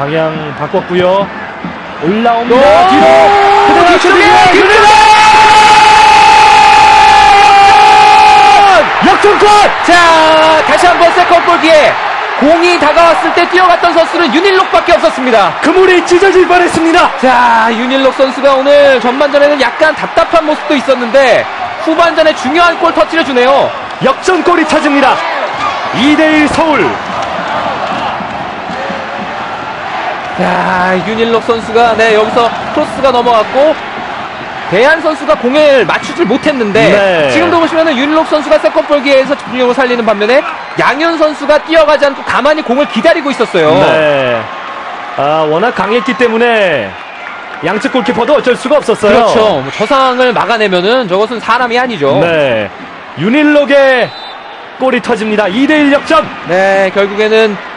방향 바꿨고요. 올라옵니다. 오! 뒤로. 그대로 뒤쪽에 김준호! 역전골! 자, 다시 한번 세컨볼 기회. 공이 다가왔을 때 뛰어갔던 선수는 윤일록밖에 없었습니다. 그물이 찢어질 뻔했습니다. 자, 윤일록 선수가 오늘 전반전에는 약간 답답한 모습도 있었는데 후반전에 중요한 골 터치를 주네요. 역전골이 터집니다. 2대1 서울. 자, 윤일록 선수가 네, 여기서 크로스가 넘어갔고 대한 선수가 공을 맞추질 못했는데 네. 지금도 보시면은 윤일록 선수가 세컨볼 기회에서 집중력을 살리는 반면에 양현 선수가 뛰어가지 않고 가만히 공을 기다리고 있었어요. 네. 아, 워낙 강했기 때문에 양측 골키퍼도 어쩔 수가 없었어요. 그렇죠. 뭐저 상황을 막아내면은 저것은 사람이 아니죠. 네. 윤일록의 골이 터집니다. 2대1 역전. 네, 결국에는